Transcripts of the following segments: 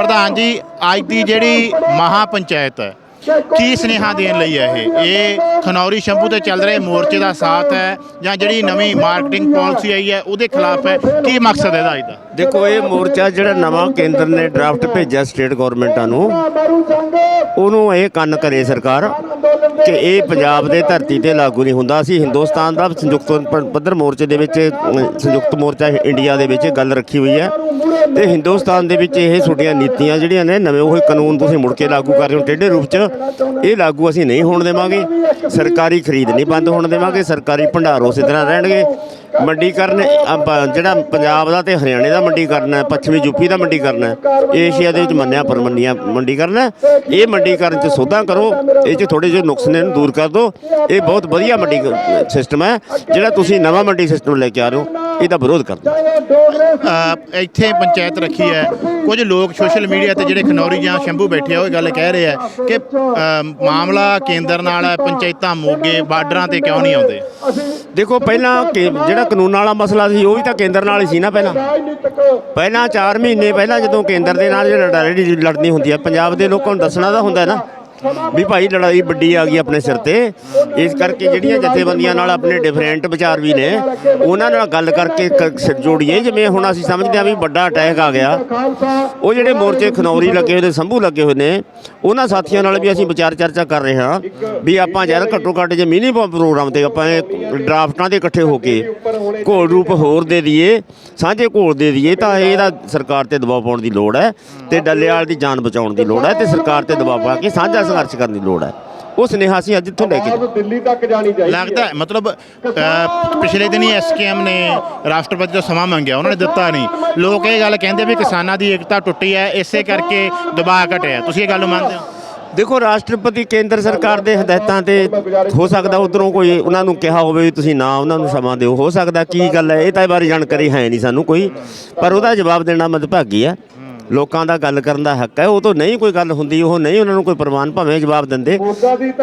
ਪ੍ਰਧਾਨ ਜੀ ਅੱਜ ਦੀ ਜਿਹੜੀ ਮਹਾ ਪੰਚਾਇਤ ਹੈ ਕੀ ਸੁਨੇਹਾ ਦੇਣ ਲਈ ਹੈ ਇਹ? ਇਹ ਖਨੌਰੀ ਸ਼ੰਭੂ ਤੇ ਚੱਲ ਰਹੇ ਮੋਰਚੇ ਦਾ ਸਾਥ ਹੈ ਜਾਂ ਜਿਹੜੀ ਨਵੀਂ ਮਾਰਕੀਟਿੰਗ ਪਾਲਿਸੀ ਆਈ ਹੈ, ਉਹਦੇ ਖਿਲਾਫ ਹੈ? ਕੀ ਮਕਸਦ ਇਹਦਾ ਅੱਜ ਦਾ? ਦੇਖੋ, ਇਹ ਮੋਰਚਾ ਜਿਹੜਾ ਨਵਾਂ ਕੇਂਦਰ ਨੇ ਡਰਾਫਟ ਭੇਜਿਆ ਸਟੇਟ ਗਵਰਨਮੈਂਟਾਂ ਨੂੰ, ਉਹਨੂੰ ਇਹ ਕੰਨ ਕਰੇ ਸਰਕਾਰ ਕਿ ਇਹ ਪੰਜਾਬ ਦੇ ਧਰਤੀ ਤੇ ਲਾਗੂ ਨਹੀਂ ਹੁੰਦਾ। ਅਸੀਂ ਹਿੰਦੁਸਤਾਨ ਦਾ ਸੰਯੁਕਤ ਪੱਧਰ ਮੋਰਚੇ ਦੇ ਵਿੱਚ, ਸੰਯੁਕਤ ਮੋਰਚਾ ਇੰਡੀਆ ਦੇ ਵਿੱਚ ਗੱਲ ਰੱਖੀ ਹੋਈ ਹੈ ਤੇ ਹਿੰਦੁਸਤਾਨ ਦੇ ਵਿੱਚ ਇਹ ਛੋਟੀਆਂ ਨੀਤੀਆਂ ਜਿਹੜੀਆਂ ਨੇ, ਨਵੇਂ ਉਹ ਕਾਨੂੰਨ ਤੁਸੀਂ ਮੁੜ ਕੇ ਲਾਗੂ ਕਰ ਰਹੇ ਹੋ, ਟੇਢੇ ਰੂਪ 'ਚ ਇਹ ਲਾਗੂ ਅਸੀਂ ਨਹੀਂ ਹੋਣ ਦੇਵਾਂਗੇ। ਸਰਕਾਰੀ ਖਰੀਦ ਨਹੀਂ ਬੰਦ ਹੋਣ ਦੇਵਾਂਗੇ। ਸਰਕਾਰੀ ਭੰਡਾਰ ਉਸੇ ਤਰ੍ਹਾਂ ਰਹਿਣਗੇ। ਮੰਡੀਕਰਨ ਆਪਾਂ ਜਿਹੜਾ ਪੰਜਾਬ ਦਾ ਤੇ ਹਰਿਆਣੇ ਦਾ ਮੰਡੀਕਰਨ ਹੈ ਪੱਛਮੀ ਯੂਪੀ ਦਾ ਮੰਡੀਕਰਨ ਹੈ ਏਸ਼ੀਆ ਦੇ ਵਿੱਚ ਮੰਨਿਆ ਪਰ ਮੰਡੀਆਂ ਮੰਡੀਕਰਨ ਹੈ। ਇਹ ਮੰਡੀਕਰਨ ਚ ਸੋਧਾਂ ਕਰੋ ਇਹ ਚ ਥੋੜੇ ਜਿਹੇ ਨੁਕਸ ਨੇ ਇਹਨੂੰ ਦੂਰ ਕਰ ਦਿਓ ਇਹ ਬਹੁਤ ਵਧੀਆ ਮੰਡੀ ਸਿਸਟਮ ਹੈ ਜਿਹੜਾ ਤੁਸੀਂ ਨਵਾਂ ਮੰਡੀ ਸਿਸਟਮ ਲੈ ਕੇ ਆ ਰਹੇ ਹੋ ਇਹਦਾ ਵਿਰੋਧ ਕਰਦੇ ਇੱਥੇ ਪੰਚਾਇਤ ਰੱਖੀ ਹੈ। ਕੁਝ ਲੋਕ ਸੋਸ਼ਲ ਮੀਡੀਆ ਤੇ ਜਿਹੜੇ ਖਨੌਰੀ ਜਾਂ ਸ਼ੰਭੂ ਬੈਠੇ ਆ ਉਹ ਇਹ ਗੱਲ ਕਹਿ ਰਹੇ ਆ ਕਿ ਮਾਮਲਾ ਕੇਂਦਰ ਨਾਲ ਹੈ ਪੰਚਾਇਤਾਂ ਮੋਗੇ ਬਾਰਡਰਾਂ ਤੇ ਕਿਉਂ ਨਹੀਂ ਆਉਂਦੇ? ਦੇਖੋ ਪਹਿਲਾਂ ਕਿ ਜਿਹੜਾ ਕਾਨੂੰਨ ਵਾਲਾ ਮਸਲਾ ਸੀ, ਉਹ ਵੀ ਤਾਂ ਕੇਂਦਰ ਨਾਲ ਹੀ ਸੀ ਨਾ ਪਹਿਲਾਂ। ਪਹਿਲਾਂ 4 ਮਹੀਨੇ ਪਹਿਲਾਂ ਜਦੋਂ ਕੇਂਦਰ ਦੇ ਨਾਲ ਲੜਾਈ ਲੜਨੀ ਹੁੰਦੀ ਹੈ ਪੰਜਾਬ ਦੇ ਲੋਕਾਂ ਨੂੰ ਦੱਸਣਾ ਤਾਂ ਹੁੰਦਾ ਨਾ। ਵੀ ਭਾਈ ਲੜਾਈ ਵੱਡੀ ਆ ਗਈ ਆਪਣੇ ਸਿਰ ਤੇ। ਇਸ ਕਰਕੇ ਜਿਹੜੀਆਂ ਜਥੇਬੰਦੀਆਂ ਨਾਲ ਆਪਣੇ ਡਿਫਰੈਂਟ ਵਿਚਾਰ ਵੀ ਨੇ, ਉਹਨਾਂ ਨਾਲ ਗੱਲ ਕਰਕੇ ਕ- ਸਿਰ ਜੋੜੀਏ। ਜਿਵੇਂ ਹੁਣ ਅਸੀਂ ਸਮਝਦੇ ਆ ਵੀ ਵੱਡਾ ਅਟੈਕ ਆ ਗਿਆ। ਉਹ ਜਿਹੜੇ ਮੋਰਚੇ ਖਨੌਰੀ ਲੱਗੇ ਹੋਏ ਨੇ, ਸੰਭੂ ਲੱਗੇ ਹੋਏ ਨੇ, ਉਹਨਾਂ ਸਾਥੀਆਂ ਨਾਲ ਵੀ ਅਸੀਂ ਵਿਚਾਰ ਚਰਚਾ ਕਰ ਰਹੇ ਹਾਂ ਵੀ ਆਪਾਂ ਯਾਰ ਘੱਟੋ ਘੱਟ ਜੇ ਮਿਨੀ ਪ੍ਰੋਗਰਾਮ ਤੇ ਆਪਾਂ ਡਰਾਫਟਾਂ ਦੇ ਇਕੱਠੇ ਹੋ ਕੇ ਘੋਲ ਰੂਪ ਹੋਰ ਦੇ ਦਈਏ, ਸਾਂਝੇ ਘੋਲ ਦੇ ਦਈਏ, ਤਾਂ ਇਹਦਾ ਸਰਕਾਰ ਤੇ ਦਬਾਅ ਪਾਉਣ ਦੀ ਲੋੜ ਹੈ ਤੇ ਡੱਲੇਵਾਲ ਦੀ ਜਾਨ ਬਚਾਉਣ ਦੀ ਲੋੜ ਹੈ ਤੇ ਸਰਕਾਰ ਤੇ ਦਬਾਅ ਪਾ ਕੇ ਸਾਂਝਾ ਸੰਘਰਸ਼ ਕਰਨ ਦੀ ਲੋੜ ਹੈ। ਉਹ ਸੁਨੇਹਾ ਅਸੀਂ ਅੱਜ ਇੱਥੋਂ ਲੈ ਕੇ ਦਿੱਲੀ ਤੱਕ ਜਾਣੀ ਚਾਹੀਦੀ ਲੱਗਦਾ ਹੈ ਮਤਲਬ ਅ, ਪਿਛਲੇ ਦਿਨੀ ਐਸਕੇਐਮ ਨੇ ਰਾਸ਼ਟਰਪਤੀ ਤੋਂ ਸਮਾਂ ਮੰਗਿਆ ਉਹਨਾਂ ਨੇ ਦਿੱਤਾ ਨਹੀਂ। ਲੋਕ ਇਹ ਗੱਲ ਕਹਿੰਦੇ ਵੀ ਕਿਸਾਨਾਂ ਦੀ ਏਕਤਾ ਟੁੱਟੀ ਹੈ ਇਸੇ ਕਰਕੇ ਦਬਾਅ ਘਟਿਆ। ਤੁਸੀਂ ਇਹ ਗੱਲ ਨੂੰ ਮੰਨਦੇ ਹੋ? ਦੇਖੋ ਰਾਸ਼ਟਰਪਤੀ ਕੇਂਦਰ ਸਰਕਾਰ ਦੇ ਹਦਾਇਤਾਂ ਤੇ ਹੋ ਸਕਦਾ ਉਧਰੋਂ ਕੋਈ ਉਹਨਾਂ ਨੂੰ ਕਿਹਾ ਹੋਵੇ ਵੀ ਤੁਸੀਂ ਨਾ ਉਹਨਾਂ ਨੂੰ ਸਮਾਂ ਦਿਓ। ਹੋ ਸਕਦਾ ਕੀ ਗੱਲ ਹੈ? ਇਹ ਤਾਂ ਇਹ ਬਾਰੇ ਜਾਣਕਾਰੀ ਹੈ ਨਹੀਂ ਸਾਨੂੰ ਕੋਈ। ਪਰ ਉਹਦਾ ਜਵਾਬ ਦੇਣਾ ਮਦਭਾਗੀ ਹੈ। ਲੋਕਾਂ ਦਾ ਗੱਲ ਕਰਨ ਦਾ ਹੱਕ ਹੈ ਉਹ ਤੋਂ ਨਹੀਂ ਕੋਈ ਗੱਲ ਹੁੰਦੀ ਉਹ ਨਹੀਂ ਉਹਨਾਂ ਨੂੰ ਕੋਈ ਪ੍ਰਵਾਨ ਭਾਵੇਂ ਜਵਾਬ ਦਿੰਦੇ।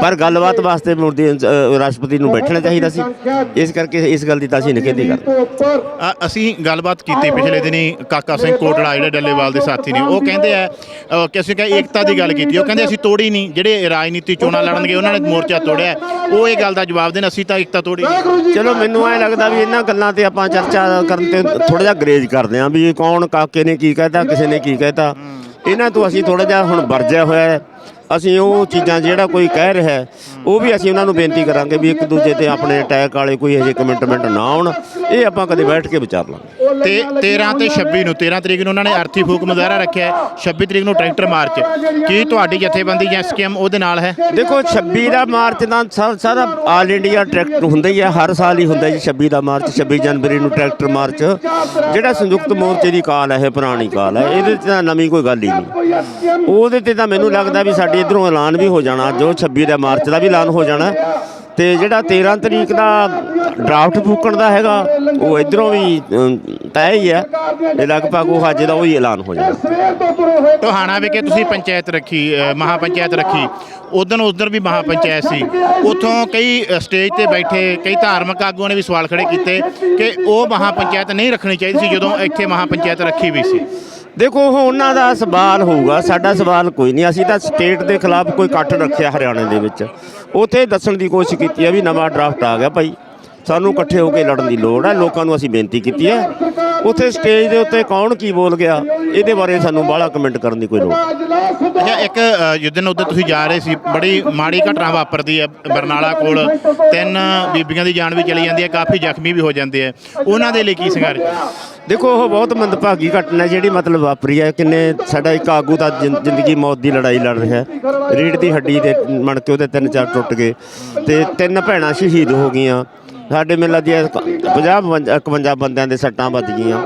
ਪਰ ਗੱਲਬਾਤ ਵਾਸਤੇ ਮੋਦੀ ਅ, ਰਾਸ਼ਟਰਪਤੀ ਨੂੰ ਬੈਠਣਾ ਚਾਹੀਦਾ ਸੀ। ਇਸ ਕਰਕੇ ਇਸ ਗੱਲ ਦੀ ਤਾਂ ਅਸੀਂ ਨਿਖੇਧੀ ਅ, ਅਸੀਂ ਗੱਲਬਾਤ ਕੀਤੀ ਪਿਛਲੇ ਦਿਨੀ ਕਾਕਾ ਸਿੰਘ ਕੋਟੜਾ ਜਿਹੜੇ ਡੱਲੇਵਾਲ ਦੇ ਸਾਥੀ ਨੇ ਉਹ ਕਹਿੰਦੇ ਆ ਕਿ ਅਸੀਂ ਕਹੇ ਏਕਤਾ ਦੀ ਗੱਲ ਕੀਤੀ ਉਹ ਕਹਿੰਦੇ ਅਸੀਂ ਤੋੜੀ ਨਹੀਂ ਜਿਹੜੇ ਰਾਜਨੀਤੀ ਚੋਣਾਂ ਲੜਨਗੇ ਉਹਨਾਂ ਨੇ ਮੋਰਚਾ ਤੋੜਿਆ ਉਹ ਇਹ ਗੱਲ ਦਾ ਜਵਾਬ ਦੇਣ ਅਸੀਂ ਤਾਂ ਏਕਤਾ ਤੋੜੀ। ਚਲੋ ਮੈਨੂੰ ਐ ਲੱਗਦਾ ਵੀ ਇਹਨਾਂ ਗੱਲਾਂ ਤੇ ਆਪਾਂ ਚਰਚਾ ਕਰਨ ਤੇ ਥੋੜਾ ਜਿਹਾ ਗਰੇਜ ਕਰਦੇ ਆਂ ਵੀ ਇਹ ਕੌਣ ਕਾਕੇ ਨੇ ਕੀ ਕਹਿਤਾ ਕਿਸੇ ਨੇ ਕੀ ਕਹਿਤਾ ਇਹਨਾਂ ਤੋਂ ਅਸੀਂ ਥੋੜਾ ਜਿਹਾ ਹੁਣ ਵਰਜਿਆ ਹੋਇਆ ਹੈ। ਅਸੀਂ ਉਹ ਚੀਜ਼ਾਂ ਜਿਹੜਾ ਕੋਈ ਕਹਿ ਰਿਹਾ ਹੈ, ਉਹ ਵੀ ਅਸੀਂ ਉਹਨਾਂ ਨੂੰ ਬੇਨਤੀ ਕਰਾਂਗੇ ਵੀ ਇੱਕ ਦੂਜੇ ਤੇ ਆਪਣੇ ਅਟੈਕ ਵਾਲੇ ਕੋਈ ਇਹੋ ਜਿਹੇ ਕਮੈਂਟਮੈਂਟ ਨਾ ਆਉਣ। ਇਹ ਆਪਾਂ ਕਦੇ ਬੈਠ ਕੇ ਵਿਚਾਰ ਲਾਂਗੇ। ਤੇ 13 ਤੇ 26 ਨੂੰ। 13 ਤਰੀਕ ਨੂੰ ਉਹਨਾਂ ਨੇ ਅਰਥੀ ਫੂਕ ਮੁਜ਼ਾਹਰਾ ਰੱਖਿਆ ਹੈ, 26 ਤਰੀਕ ਨੂੰ ਟਰੈਕਟਰ ਮਾਰਚ। ਕੀ ਤੁਹਾਡੀ ਜਥੇਬੰਦੀ ਜਾਂ ਐਸਕੇਐਮ ਉਹਦੇ ਨਾਲ ਹੈ? ਦੇਖੋ 26 ਦਾ ਮਾਰਚ ਦਾ ਸਾ- ਸਾਰਾ ਆਲ ਇੰਡੀਆ ਟਰੈਕਟਰ ਹੁੰਦਾ ਹੀ ਹੈ ਹਰ ਸਾਲ ਹੀ ਹੁੰਦਾ ਜੀ 26 ਦਾ ਮਾਰਚ 26 ਜਨਵਰੀ ਨੂੰ ਟਰੈਕਟਰ ਮਾਰਚ। ਜਿਹੜਾ ਸੰਯੁਕਤ ਮੋਰਚੇ ਦੀ ਕਾਲ ਹੈ ਇਹ ਪੁਰਾਣੀ ਕਾਲ ਹੈ ਇਹਦੇ 'ਚ ਤਾਂ ਨਵੀਂ ਕੋਈ ਗੱਲ ਹੀ ਨਹੀਂ। ਉਹਦੇ ਤੇ ਤਾਂ ਮੈਨੂੰ ਲੱਗਦਾ ਵੀ ਸਾਡੇ ਇਧਰੋਂ ਐਲਾਨ ਵੀ ਹੋ ਜਾਣਾ ਜੋ 26 ਦਾ ਮਾਰਚ ਦਾ ਵੀ ਐਲਾਨ ਹੋ ਜਾਣਾ ਤੇ ਜਿਹੜਾ 13 ਤਰੀਕ ਦਾ ਡਰਾਫਟ ਫੂਕਣ ਦਾ ਹੈਗਾ ਉਹ ਇਧਰੋਂ ਵੀ ਤੈਅ ਹੀ ਹੈ ਇਹ ਲਗਭਗ ਉਹ ਅੱਜ ਦਾ ਉਹ ਹੀ ਐਲਾਨ ਹੋ ਜਾਣਾ। ਸਵੇਰ ਟੋਹਾਣਾ ਵਿਖੇ ਤੁਸੀਂ ਪੰਚਾਇਤ ਰੱਖੀ ਅ, ਮਹਾ ਪੰਚਾਇਤ ਰੱਖੀ। ਉਦੋਂ ਉਧਰ ਵੀ ਮਹਾ ਪੰਚਾਇਤ ਸੀ। ਉਥੋਂ ਕਈ ਸਟੇਜ ਤੇ ਬੈਠੇ ਕਈ ਧਾਰਮਿਕ ਆਗੂਆਂ ਨੇ ਵੀ ਸਵਾਲ ਖੜੇ ਕੀਤੇ ਕਿ ਉਹ ਮਹਾ ਪੰਚਾਇਤ ਨਹੀਂ ਰੱਖਣੀ ਚਾਹੀਦੀ ਸੀ ਜਦੋਂ ਇੱਥੇ ਮਹਾ ਪੰਚਾਇਤ ਰੱਖੀ ਵੀ ਸੀ। ਦੇਖੋ, ਉਹ ਉਹਨਾਂ ਦਾ ਸਵਾਲ ਹੋਊਗਾ, ਸਾਡਾ ਸਵਾਲ ਕੋਈ ਨਹੀਂ। ਅਸੀਂ ਤਾਂ ਸਟੇਟ ਦੇ ਖਿਲਾਫ ਕੋਈ ਕੱਟ ਰੱਖਿਆ ਹਰਿਆਣੇ ਦੇ ਵਿੱਚ। ਉੱਥੇ ਦੱਸਣ ਦੀ ਕੋਸ਼ਿਸ਼ ਕੀਤੀ ਹੈ ਵੀ ਨਵਾਂ ਡਰਾਫਟ ਆ ਗਿਆ ਭਾਈ। ਸਾਨੂੰ ਇਕੱਠੇ ਹੋ ਕੇ ਲੜਨ ਦੀ ਲੋੜ ਹੈ ਲੋਕਾਂ ਨੂੰ ਅਸੀਂ ਬੇਨਤੀ ਕੀਤੀ ਹੈ ਉੱਥੇ ਸਟੇਜ ਦੇ ਉੱਤੇ ਕੌਣ ਕੀ ਬੋਲ ਗਿਆ? ਇਹਦੇ ਬਾਰੇ ਸਾਨੂੰ ਬਾਹਲਾ ਕਮੈਂਟ ਕਰਨ ਦੀ ਕੋਈ ਲੋੜ ਅੱਛਾ ਇੱਕ ਜਿੱਦਣ ਉੱਧਰ ਤੁਸੀਂ ਜਾ ਰਹੇ ਸੀ ਬੜੀ ਮਾੜੀ ਘਟਨਾ ਵਾਪਰਦੀ ਹੈ ਬਰਨਾਲਾ ਕੋਲ। ਤਿੰਨ ਬੀਬੀਆਂ ਦੀ ਜਾਨ ਵੀ ਚਲੀ ਜਾਂਦੀ ਹੈ ਕਾਫੀ ਜ਼ਖਮੀ ਵੀ ਹੋ ਜਾਂਦੇ ਆ ਉਹਨਾਂ ਦੇ ਲਈ ਕੀ ਸੰਘਰਸ਼? ਦੇਖੋ ਉਹ ਬਹੁਤ ਮੰਦਭਾਗੀ ਘਟਨਾ ਜਿਹੜੀ ਮਤਲਬ ਵਾਪਰੀ ਹੈ ਕਿੰਨੇ ਸਾਡਾ ਇੱਕ ਆਗੂ ਜ਼ਿੰ- ਜ਼ਿੰਦਗੀ ਮੌਤ ਦੀ ਲੜਾਈ ਲੜ ਰਿਹਾ ਰੀੜ ਦੀ ਹੱਡੀ ਦੇ ਮਣ ਕੇ ਉਹਦੇ ਤਿੰਨ ਚਾਰ ਟੁੱਟ ਗਏ ਤੇ ਤਿੰਨ ਭੈਣਾਂ ਸ਼ਹੀਦ ਹੋ ਗਈਆਂ। ਸਾਡੇ ਮੇਲਾ ਦੀ 50 51 ਬੰਦਿਆਂ ਦੇ ਸੱਟਾਂ ਵੱਜ ਗਈਆਂ।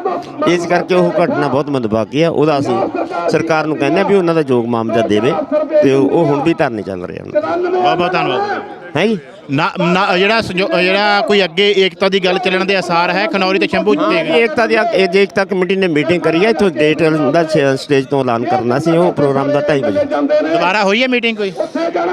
ਇਸ ਕਰਕੇ ਉਹ ਘਟਨਾ ਬਹੁਤ ਮੰਦਭਾਗੀ ਹੈ ਉਹਦਾ ਅਸੀਂ ਸਰਕਾਰ ਨੂੰ ਕਹਿੰਦੇ ਹਾਂ ਵੀ ਉਹਨਾਂ ਦਾ ਯੋਗ ਮਾਮਜਾ ਦੇਵੇ ਤੇ ਉਹ ਹੁਣ ਵੀ ਧਰਨੇ ਚੱਲ ਰਹੇ ਹਨ ਬਹੁਤ ਬਹੁਤ ਧੰਨਵਾਦ। ਹੈ ਜੀ? ਨਾ ਨਾ- ਜਿਹੜਾ ਸੰਜੋ- ਜਿਹੜਾ ਕੋਈ ਅੱਗੇ ਏਕਤਾ ਦੀ ਗੱਲ ਚੱਲਣ ਦੇ ਅਸਾਰ ਹੈ ਖਨੌਰੀ ਤੇ ਸ਼ੰਭੂ ਤੇ ਏਕਤਾ ਦੀ ਇਹ ਏਕਤਾ ਕਮੇਟੀ ਨੇ ਮੀਟਿੰਗ ਕਰੀ ਹੈ ਇੱਥੋਂ ਡੇਟ ਦਾ ਸਟੇਜ ਤੋਂ ਐਲਾਨ ਕਰਨਾ ਸੀ ਉਹ ਪ੍ਰੋਗਰਾਮ ਦਾ 2:30 ਵਜੇ। ਦੁਬਾਰਾ ਹੋਈ ਹੈ ਮੀਟਿੰਗ ਕੋਈ?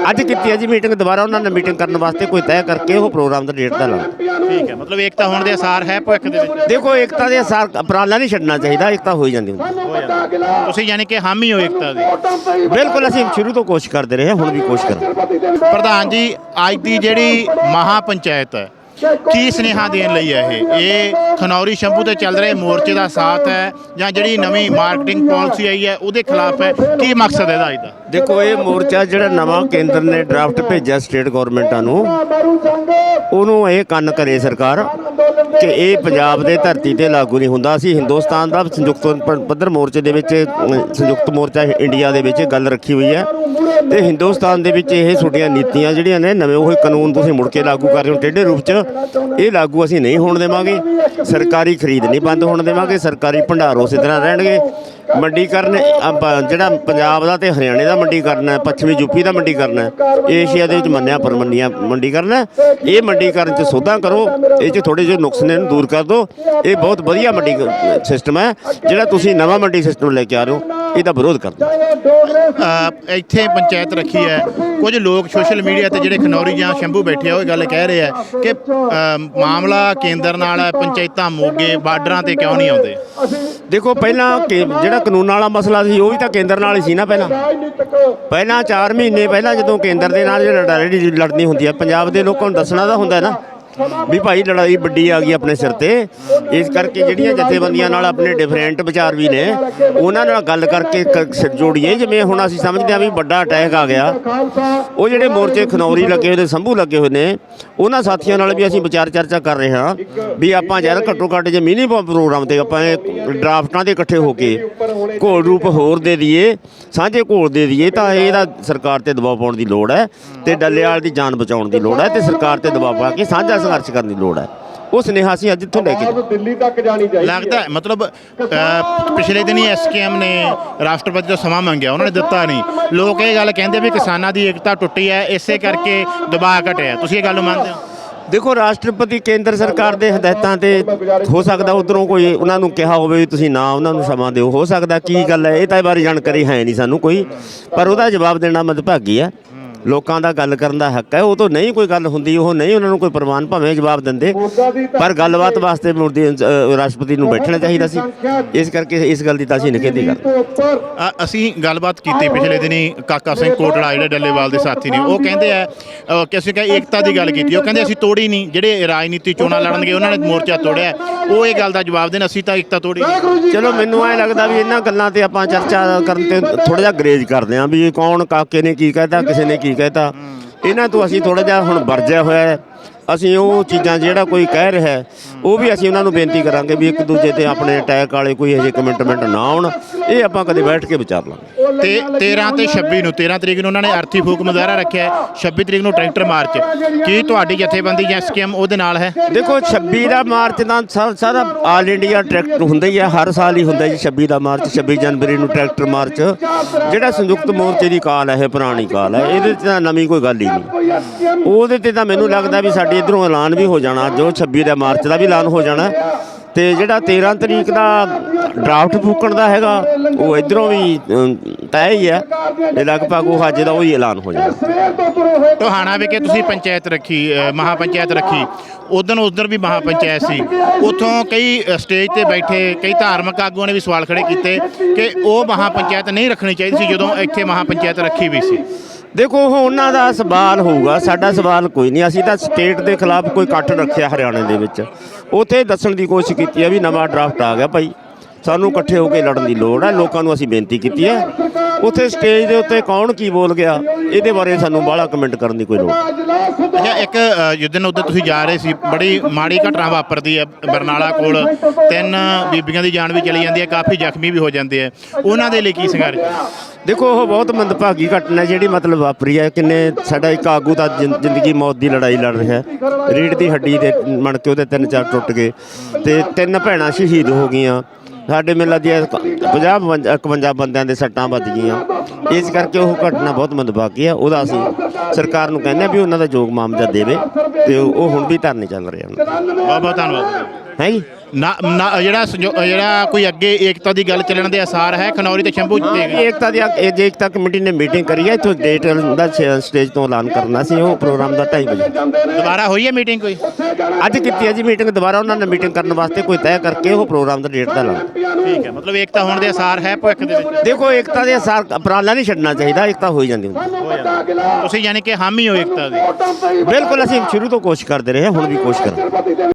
ਅੱਜ ਕੀਤੀ ਹੈ ਜੀ ਮੀਟਿੰਗ ਦੁਬਾਰਾ ਉਹਨਾਂ ਨੇ ਮੀਟਿੰਗ ਕਰਨ ਵਾਸਤੇ ਕੋਈ ਤੈਅ ਕਰਕੇ ਉਹ ਪ੍ਰੋਗਰਾਮ ਦਾ ਡੇਟ ਦਾ ਐਲਾਨ। ਠੀਕ ਹੈ ਮਤਲਬ ਏਕਤਾ ਹੋਣ ਦੇ ਅਸਾਰ ਹੈ ਭਵਿੱਖ ਦੇ ਵਿੱਚ? ਦੇਖੋ ਏਕਤਾ ਦੇ ਸਾਰ ਉਪਰਾਲਾ ਨਹੀਂ ਛੱਡਣਾ ਚਾਹੀਦਾ ਏਕਤਾ ਹੋਈ ਜਾਂਦੀ ਹੁੰਦੀ ਤੁਸੀਂ ਯਾਨੀ ਕਿ ਹਾਮੀ ਹੋ ਏਕਤਾ ਦੇ। ਬਿਲਕੁਲ ਅਸੀਂ ਸ਼ੁਰੂ ਤੋਂ ਕੋਸ਼ਿਸ਼ ਕਰਦੇ ਰਹੇ ਹਾਂ ਹੁਣ ਵੀ ਕੋਸ਼ਿਸ਼ ਕਰਾਂਗੇ। ਪ੍ਰਧਾਨ ਜੀ ਅੱਜ ਦੀ ਜਿਹੜੀ ਮਹਾ ਪੰਚਾਇਤ ਹੈ। ਕੀ ਸੁਨੇਹਾ ਦੇਣ ਲਈ ਹੈ ਇਹ? ਇਹ ਖਨੌਰੀ ਸ਼ੰਭੂ ਤੇ ਚੱਲ ਰਹੇ ਮੋਰਚੇ ਦਾ ਸਾਥ ਹੈ ਜਾਂ ਜਿਹੜੀ ਨਵੀਂ ਮਾਰਕੀਟਿੰਗ ਪਾਲਿਸੀ ਆਈ ਹੈ, ਉਹਦੇ ਖਿਲਾਫ ਹੈ? ਕੀ ਮਕਸਦ ਹੈ ਇਹਦਾ ਅੱਜ ਦੇਖੋ, ਇਹ ਮੋਰਚਾ ਜਿਹੜਾ ਨਵਾਂ ਕੇਂਦਰ ਨੇ ਡਰਾਫਟ ਭੇਜਿਆ ਸਟੇਟ ਗਵਰਨਮੈਂਟਾਂ ਨੂੰ, ਉਹਨੂੰ ਇਹ ਕੰਨ ਕਰੇ ਸਰਕਾਰ। ਕਿ ਇਹ ਪੰਜਾਬ ਦੇ ਧਰਤੀ ਤੇ ਲਾਗੂ ਨਹੀਂ ਹੁੰਦਾ। ਅਸੀਂ ਹਿੰਦੁਸਤਾਨ ਦਾ ਸੰਯੁਕਤ ਪੱਧਰ ਮੋਰਚੇ ਦੇ ਵਿੱਚ ਸੰਯੁਕਤ ਮੋਰਚਾ ਇੰਡੀਆ ਦੇ ਵਿੱਚ ਗੱਲ ਰੱਖੀ ਹੋਈ ਹੈ। ਤੇ ਹਿੰਦੁਸਤਾਨ ਦੇ ਵਿੱਚ ਇਹ ਛੋਟੀਆਂ ਨੀਤੀਆਂ ਜਿਹੜੀਆਂ ਨੇ, ਨਵੇਂ ਉਹ ਕਾਨੂੰਨ ਤੁਸੀਂ ਮੁੜ ਕੇ ਲਾਗੂ ਕਰ ਰਹੇ ਹੋ, ਟੇਢੇ ਰੂਪ 'ਚ, ਇਹ ਲਾਗੂ ਅਸੀਂ ਨਹੀਂ ਹੋਣ ਦੇਵਾਂਗੇ। ਸਰਕਾਰੀ ਖਰੀਦ ਨਹੀਂ ਬੰਦ ਹੋਣ ਦੇਵਾਂਗੇ, ਸਰਕਾਰੀ ਭੰਡਾਰ ਉਸੇ ਤਰ੍ਹਾਂ ਰਹਿਣਗੇ। ਮੰਡੀਕਰਨ ਜਿਹੜਾ ਪੰਜਾਬ ਦਾ ਤੇ ਹਰਿਆਣੇ ਦਾ ਮੰਡੀਕਰਨ ਹੈ, ਪੱਛਮੀ ਯੂਪੀ ਦਾ ਮੰਡੀਕਰਨ ਹੈ, ਏਸ਼ੀਆ ਦੇ ਵਿੱਚ ਮੰਨਿਆ ਪਰ ਪਰਮੰਡੀਆਂ ਮੰਡੀਕਰਨ ਹੈ। ਇਹ ਮੰਡੀਕਰਨ 'ਚ ਸੋਧਾਂ ਕਰੋ, ਇਹ 'ਚ ਥੋੜੇ ਜਿਹੇ ਨੁਕਸ ਨੇ ਇਹਨੂੰ ਦੂਰ ਕਰ ਦਿਓ ਇਹ ਬਹੁਤ ਵਧੀਆ ਮੰਡੀ ਸਿਸਟਮ ਹੈ। ਜਿਹੜਾ ਤੁਸੀਂ ਨਵਾਂ ਮੰਡੀ ਸਿਸਟਮ ਲੈ ਕੇ ਆ ਰਹੇ ਹੋ ਇਹਦਾ ਵਿਰੋਧ ਕਰਦੇ ਅ, ਇੱਥੇ ਪੰਚਾਇਤ ਰੱਖੀ ਹੈ। ਕੁਝ ਲੋਕ ਸੋਸ਼ਲ ਮੀਡੀਆ ਤੇ ਜਿਹੜੇ ਖਨੌਰੀ ਜਾਂ ਸ਼ੰਭੂ ਬੈਠੇ ਆ ਉਹ ਗੱਲ ਕਹਿ ਰਹੇ ਆ ਕਿ ਮਾਮਲਾ ਕੇਂਦਰ ਨਾਲ ਹੈ ਪੰਚਾਇਤਾਂ ਮੋਗੇ ਬਾਰਡਰਾਂ ਤੇ ਕਿਉਂ ਨਹੀਂ ਆਉਂਦੇ? ਦੇਖੋ ਪਹਿਲਾਂ ਜਿਹੜਾ ਕਾਨੂੰਨ ਵਾਲਾ ਮਸਲਾ ਸੀ ਉਹ ਵੀ ਤਾਂ ਕੇਂਦਰ ਨਾਲ ਹੀ ਸੀ ਨਾ ਪਹਿਲਾਂ। ਪਹਿਲਾਂ 4 ਮਹੀਨੇ ਪਹਿਲਾਂ ਜਦੋਂ ਕੇਂਦਰ ਦੇ ਨਾਲ ਜਿਹੜਾ ਲੜਾਈ ਲੜਨੀ ਹੁੰਦੀ ਹੈ ਪੰਜਾਬ ਦੇ ਲੋਕਾਂ ਨੂੰ ਦੱਸਣਾ ਤਾਂ ਹੁੰਦਾ ਨਾ। ਵੀ ਭਾਈ ਲੜਾਈ ਵੱਡੀ ਆ ਗਈ ਆਪਣੇ ਸਿਰ ਤੇ। ਇਸ ਕਰਕੇ ਜਿਹੜੀਆਂ ਜਥੇਬੰਦੀਆਂ ਨਾਲ ਆਪਣੇ ਡਿਫਰੈਂਟ ਵਿਚਾਰ ਵੀ ਨੇ, ਉਹਨਾਂ ਨਾਲ ਗੱਲ ਕਰਕੇ ਸਿਰ ਜੋੜੀਏ। ਜਿਵੇਂ ਹੁਣ ਅਸੀਂ ਸਮਝਦੇ ਹਾਂ ਵੀ ਵੱਡਾ ਅਟੈਕ ਆ ਗਿਆ। ਉਹ ਜਿਹੜੇ ਮੋਰਚੇ ਖਨੌਰੀ ਲੱਗੇ ਹੋਏ ਨੇ, ਸੰਭੂ ਲੱਗੇ ਹੋਏ ਨੇ, ਉਹਨਾਂ ਸਾਥੀਆਂ ਨਾਲ ਵੀ ਅਸੀਂ ਵਿਚਾਰ ਚਰਚਾ ਕਰ ਰਹੇ ਹਾਂ ਵੀ ਆਪਾਂ ਯਾਰ ਘੱਟੋ ਘੱਟ ਜੇ ਮਿਨੀ ਪ੍ਰੋਗਰਾਮ ਤੇ ਆਪਾਂ ਇਹ ਡਰਾਫਟਾਂ ਦੇ ਇਕੱਠੇ ਹੋ ਕੇ ਘੋਲ ਰੂਪ ਹੋਰ ਦੇ ਦਈਏ, ਸਾਂਝੇ ਘੋਲ ਦੇ ਦਈਏ, ਤਾਂ ਇਹਦਾ ਸਰਕਾਰ ਤੇ ਦਬਾਅ ਪਾਉਣ ਦੀ ਲੋੜ ਹੈ ਤੇ ਡੱਲੇਵਾਲ ਦੀ ਜਾਨ ਬਚਾਉਣ ਦੀ ਲੋੜ ਹੈ ਤੇ ਸਰਕਾਰ ਤੇ ਦਬਾਅ ਪਾ ਕੇ ਸਾਂਝਾ ਸੰਘਰਸ਼ ਕਰਨ ਦੀ ਲੋੜ ਹੈ। ਉਹ ਸੁਨੇਹਾ ਅਸੀਂ ਅੱਜ ਇੱਥੋਂ ਲੈ ਕੇ ਆਵਾਜ਼ ਦਿੱਲੀ ਤੱਕ ਜਾਣੀ ਚਾਹੀਦੀ ਹੈ। ਲੱਗਦਾ ਹੈ, ਮਤਲਬ ਅ, ਪਿਛਲੇ ਦਿਨੀ ਐਸਕੇਐਮ ਨੇ ਰਾਸ਼ਟਰਪਤੀ ਤੋਂ ਸਮਾਂ ਮੰਗਿਆ ਉਹਨਾਂ ਨੇ ਦਿੱਤਾ ਨਹੀਂ। ਲੋਕ ਇਹ ਗੱਲ ਕਹਿੰਦੇ ਵੀ ਕਿਸਾਨਾਂ ਦੀ ਏਕਤਾ ਟੁੱਟੀ ਹੈ ਇਸੇ ਕਰਕੇ ਦਬਾਅ ਘਟਿਆ। ਤੁਸੀਂ ਇਹ ਗੱਲ ਨੂੰ ਮੰਨਦੇ ਹੋ? ਦੇਖੋ ਰਾਸ਼ਟਰਪਤੀ ਕੇਂਦਰ ਸਰਕਾਰ ਦੇ ਹਦਾਇਤਾਂ ਤੇ ਹੋ ਸਕਦਾ ਉਧਰੋਂ ਕੋਈ ਉਹਨਾਂ ਨੂੰ ਕਿਹਾ ਹੋਵੇ ਵੀ ਤੁਸੀਂ ਨਾ ਉਹਨਾਂ ਨੂੰ ਸਮਾਂ ਦਿਓ। ਹੋ ਸਕਦਾ ਕੀ ਗੱਲ ਹੈ ਇਹ ਤਾਂ ਇਹ ਬਾਰੇ ਜਾਣਕਾਰੀ ਹੈ ਨਹੀਂ ਸਾਨੂੰ ਕੋਈ। ਪਰ ਉਹਦਾ ਜਵਾਬ ਦੇਣਾ ਮਦਭਾਗੀ ਹੈ। ਲੋਕਾਂ ਦਾ ਗੱਲ ਕਰਨ ਦਾ ਹੱਕ ਹੈ ਉਹ ਤੋਂ ਨਹੀਂ ਕੋਈ ਗੱਲ ਹੁੰਦੀ ਉਹ ਨਹੀਂ ਉਹਨਾਂ ਨੂੰ ਕੋਈ ਪ੍ਰਵਾਨ ਭਾਵੇਂ ਜਵਾਬ ਦਿੰਦੇ। ਪਰ ਗੱਲਬਾਤ ਵਾਸਤੇ ਅ, ਰਾਸ਼ਟਰਪਤੀ ਨੂੰ ਬੈਠਣਾ ਚਾਹੀਦਾ ਸੀ। ਇਸ ਕਰਕੇ ਇਸ ਗੱਲ ਦੀ ਤਾਂ ਅਸੀਂ ਨਿਖੇਧੀ ਅ, ਅਸੀਂ ਗੱਲਬਾਤ ਕੀਤੀ ਪਿਛਲੇ ਦਿਨੀ ਕਾਕਾ ਸਿੰਘ ਕੋਟੜਾ ਜਿਹੜੇ ਡੱਲੇਵਾਲ ਦੇ ਸਾਥੀ ਨੇ। ਉਹ ਕਹਿੰਦੇ ਆ ਕਿ ਅਸੀਂ ਕਹੇ ਏਕਤਾ ਦੀ ਗੱਲ ਕੀਤੀ। ਉਹ ਕਹਿੰਦੇ ਅਸੀਂ ਤੋੜੀ ਨਹੀਂ। ਜਿਹੜੇ ਰਾਜਨੀਤੀ ਚੋਣਾਂ ਲੜਨਗੇ ਉਹਨਾਂ ਨੇ ਮੋਰਚਾ ਤੋੜਿਆ। ਉਹ ਇਹ ਗੱਲ ਦਾ ਜਵਾਬ ਦੇਣ ਅਸੀਂ ਤਾਂ ਏਕਤਾ ਤੋੜੀ ਚਲੋ ਮੈਨੂੰ ਐ ਲੱਗਦਾ ਵੀ ਇਹਨਾਂ ਗੱਲਾਂ ਤੇ ਆਪਾਂ ਚਰਚਾ ਕਰਨ ਤੇ ਥੋੜਾ ਜਿਹਾ ਗਰੇਜ ਕਰਦੇ ਆਂ ਵੀ ਇਹ ਕੌਣ ਕਾਕੇ ਨੇ ਕੀ ਕਹਿਤਾ ਕਿਸੇ ਨੇ ਕੀ ਕਹਿਤਾ ਇਹਨਾਂ ਤੋਂ ਅਸੀਂ ਥੋੜਾ ਜਿਹਾ ਹੁਣ ਵਰਜਿਆ ਹੋਇਆ ਹੈ। ਅਸੀਂ ਉਹ ਚੀਜ਼ਾਂ ਜਿਹੜਾ ਕੋਈ ਕਹਿ ਰਿਹਾ ਹੈ, ਉਹ ਵੀ ਅਸੀਂ ਉਹਨਾਂ ਨੂੰ ਬੇਨਤੀ ਕਰਾਂਗੇ ਵੀ ਇੱਕ ਦੂਜੇ ਤੇ ਆਪਣੇ ਅਟੈਕ ਵਾਲੇ ਕੋਈ ਅਜੇ ਕਮੈਂਟਮੈਂਟ ਨਾ ਆਉਣ ਇਹ ਆਪਾਂ ਕਦੇ ਬੈਠ ਕੇ ਵਿਚਾਰ ਲਾਂਗੇ। ਤੇ 13 ਤੇ 26 ਨੂੰ 13 ਤਰੀਕ ਨੂੰ ਉਹਨਾਂ ਨੇ ਅਰਥੀ ਫੂਕ ਮੁਜ਼ਾਹਰਾ ਰੱਖਿਆ ਹੈ, 26 ਤਰੀਕ ਨੂੰ ਟਰੈਕਟਰ ਮਾਰਚ। ਕੀ ਤੁਹਾਡੀ ਜਥੇਬੰਦੀ ਜਾਂ ਸਕੀਮ ਉਹਦੇ ਨਾਲ ਹੈ? ਦੇਖੋ 26 ਦਾ ਮਾਰਚ ਦਾ ਸਾ- ਸਾਰਾ ਆਲ ਇੰਡੀਆ ਟਰੈਕਟਰ ਹੁੰਦਾ ਹੀ ਹੈ ਹਰ ਸਾਲ ਹੀ ਹੁੰਦਾ ਜੀ 26 ਦਾ ਮਾਰਚ 26 ਜਨਵਰੀ ਨੂੰ ਟਰੈਕਟਰ ਮਾਰਚ। ਜਿਹੜਾ ਸੰਯੁਕਤ ਮੋਰਚੇ ਦੀ ਕਾਲ ਹੈ ਇਹ ਪੁਰਾਣੀ ਕਾਲ ਹੈ ਇਹਦੇ 'ਚ ਤਾਂ ਨਵੀਂ ਕੋਈ ਗੱਲ ਹੀ ਨਹੀਂ। ਉਹਦੇ ਤੇ ਤਾਂ ਮੈਨੂੰ ਲੱਗਦਾ ਵੀ ਸਾਡੇ ਇਧਰੋਂ ਐਲਾਨ ਵੀ ਹੋ ਜਾਣਾ ਜੋ 26 ਦਾ ਮਾਰਚ ਦਾ ਵੀ ਐਲਾਨ ਹੋ ਜਾਣਾ। ਤੇ ਜਿਹੜਾ 13 ਤਰੀਕ ਦਾ ਡਰਾਫਟ ਫੂਕਣ ਦਾ ਹੈਗਾ ਉਹ ਇਧਰੋਂ ਵੀ ਤੈਅ ਹੀ ਹੈ ਇਹ ਲਗਭਗ ਉਹ ਅੱਜ ਦਾ ਉਹੀ ਐਲਾਨ ਹੋ ਜਾਣਾ। ਟੋਹਾਣਾ ਵਿਖੇ ਤੁਸੀਂ ਪੰਚਾਇਤ ਰੱਖੀ ਅ, ਮਹਾ ਪੰਚਾਇਤ ਰੱਖੀ ਉਦੋਂ ਉਧਰ ਵੀ ਮਹਾ ਪੰਚਾਇਤ ਸੀ। ਉੱਥੋਂ ਕਈ ਸਟੇਜ ਤੇ ਬੈਠੇ ਕਈ ਧਾਰਮਿਕ ਆਗੂਆਂ ਨੇ ਵੀ ਸਵਾਲ ਖੜੇ ਕੀਤੇ ਕਿ ਉਹ ਮਹਾ ਪੰਚਾਇਤ ਨਹੀਂ ਰੱਖਣੀ ਚਾਹੀਦੀ ਸੀ ਜਦੋਂ ਇੱਥੇ ਮਹਾ ਪੰਚਾਇਤ ਰੱਖੀ ਵੀ ਸੀ। ਦੇਖੋ ਉਹ ਉਹਨਾਂ ਦਾ ਸਵਾਲ ਹੋਊਗਾ ਸਾਡਾ ਸਵਾਲ ਕੋਈ ਨਹੀਂ। ਅਸੀਂ ਤਾਂ ਸਟੇਟ ਦੇ ਖਿਲਾਫ ਕੋਈ ਇਕੱਠ ਰੱਖਿਆ ਹਰਿਆਣੇ ਦੇ ਵਿੱਚ। ਉੱਥੇ ਦੱਸਣ ਦੀ ਕੋਸ਼ਿਸ਼ ਕੀਤੀ ਹੈ ਵੀ ਨਵਾਂ ਡਰਾਫਟ ਆ ਗਿਆ ਭਾਈ। ਸਾਨੂੰ ਇਕੱਠੇ ਹੋ ਕੇ ਲੜਨ ਦੀ ਲੋੜ ਹੈ ਲੋਕਾਂ ਨੂੰ ਅਸੀਂ ਬੇਨਤੀ ਕੀਤੀ ਹੈ। ਉੱਥੇ ਸਟੇਜ ਦੇ ਉੱਤੇ ਕੌਣ ਕੀ ਬੋਲ ਗਿਆ ਇਹਦੇ ਬਾਰੇ ਸਾਨੂੰ ਬਾਹਲਾ ਕਮੈਂਟ ਕਰਨ ਦੀ ਕੋਈ ਲੋੜ ਅੱਛਾ ਇੱਕ ਅ, ਜਿੱਦਣ ਉੱਧਰ ਤੁਸੀਂ ਜਾ ਰਹੇ ਸੀ ਬੜੀ ਮਾੜੀ ਘਟਨਾ ਵਾਪਰਦੀ ਹੈ ਬਰਨਾਲਾ ਕੋਲ। ਤਿੰਨ ਬੀਬੀਆਂ ਦੀ ਜਾਨ ਵੀ ਚਲੀ ਜਾਂਦੀ ਹੈ ਕਾਫੀ ਜ਼ਖਮੀ ਵੀ ਹੋ ਜਾਂਦੇ ਆ ਉਹਨਾਂ ਦੇ ਲਈ ਕੀ ਸੰਘਰਸ਼? ਦੇਖੋ ਉਹ ਬਹੁਤ ਮੰਦਭਾਗੀ ਘਟਨਾ ਜਿਹੜੀ ਮਤਲਬ ਵਾਪਰੀ ਹੈ। ਕਿੰਨੇ ਸਾਡਾ ਇੱਕ ਆਗੂ ਦਾ ਜ਼ਿੰਦਗੀ ਮੌਤ ਦੀ ਲੜਾਈ ਲੜ ਰਿਹਾ ਰੀੜ ਦੀ ਹੱਡੀ ਦੇ ਮਣ ਕੇ ਉਹਦੇ ਤਿੰਨ ਚਾਰ ਟੁੱਟ ਗਏ ਤੇ ਤਿੰਨ ਭੈਣਾਂ ਸ਼ਹੀਦ ਹੋ ਗਈਆਂ। ਸਾਡੇ ਮੇਲਾ ਦੀ 50 51 ਬੰਦਿਆਂ ਦੇ ਸੱਟਾਂ ਵੱਜ ਗਈਆਂ। ਇਸ ਕਰਕੇ ਉਹ ਘਟਨਾ ਬਹੁਤ ਮੰਦਭਾਗੀ ਹੈ। ਉਹਦਾ ਅਸੀਂ ਸਰਕਾਰ ਨੂੰ ਕਹਿੰਦੇ ਆ ਵੀ ਉਹਨਾਂ ਦਾ ਯੋਗ ਮਾਮਜਾ ਦੇਵੇ ਤੇ ਉਹ ਉਹ ਹੁਣ ਵੀ ਧਰਨੇ ਚੱਲ ਰਹੇ ਹਨ। ਬਹੁਤ ਬਹੁਤ ਧੰਨਵਾਦ। ਹੈ ਜੀ? ਨਾ ਨਾ ਜਿਹੜਾ ਸੰਜੋ- ਜਿਹੜਾ ਕੋਈ ਅੱਗੇ ਏਕਤਾ ਦੀ ਗੱਲ ਚੱਲਣ ਦੇ ਆਸਾਰ ਹੈ ਖਨੌਰੀ ਤੇ ਸ਼ੰਭੂ ਹਾਂ, ਤੇ ਏਕਤਾ ਦੀ ਇਹ ਜੇ ਏਕਤਾ ਕਮੇਟੀ ਨੇ ਮੀਟਿੰਗ ਕਰੀ ਹੈ ਇੱਥੋਂ ਡੇਟ ਦਾ ਸ- ਸਟੇਜ ਤੋਂ ਐਲਾਨ ਕਰਨਾ ਸੀ ਉਹ ਪ੍ਰੋਗਰਾਮ ਦਾ 2:30 ਵਜੇ। ਦੁਬਾਰਾ ਹੋਈ ਹੈ ਮੀਟਿੰਗ ਕੋਈ? ਅੱਜ ਕੀਤੀ ਹੈ ਜੀ ਮੀਟਿੰਗ ਦੁਬਾਰਾ ਉਹਨਾਂ ਨੇ ਮੀਟਿੰਗ ਕਰਨ ਵਾਸਤੇ ਕੋਈ ਤੈਅ ਕਰਕੇ ਉਹ ਪ੍ਰੋਗਰਾਮ ਦਾ ਡੇਟ ਦਾ ਐਲਾਨ। ਠੀਕ ਹੈ ਮਤਲਬ ਏਕਤਾ ਹੋਣ ਦੇ ਆਸਾਰ ਹੈ ਭਵਿੱਖ ਦੇ ਵਿੱਚ? ਦੇਖੋ ਏਕਤਾ ਦੇ ਅਸਾਰ ਉਪਰਾਲਾ ਨਹੀਂ ਛੱਡਣਾ ਚਾਹੀਦਾ ਏਕਤਾ ਹੋ ਹੀ ਜਾਂਦੀ ਹੁੰਦੀ ਤੁਸੀਂ ਯਾਨੀ ਕਿ ਹਾਮੀ ਹੋ ਏਕਤਾ ਦੇ। ਬਿਲਕੁਲ ਅਸੀਂ ਸ਼ੁਰੂ ਤੋਂ ਕੋਸ਼ਿਸ਼ ਕਰਦੇ ਰਹੇ ਹਾਂ ਹੁਣ ਵੀ ਕੋਸ਼ਿਸ਼ ਕਰਾਂਗੇ।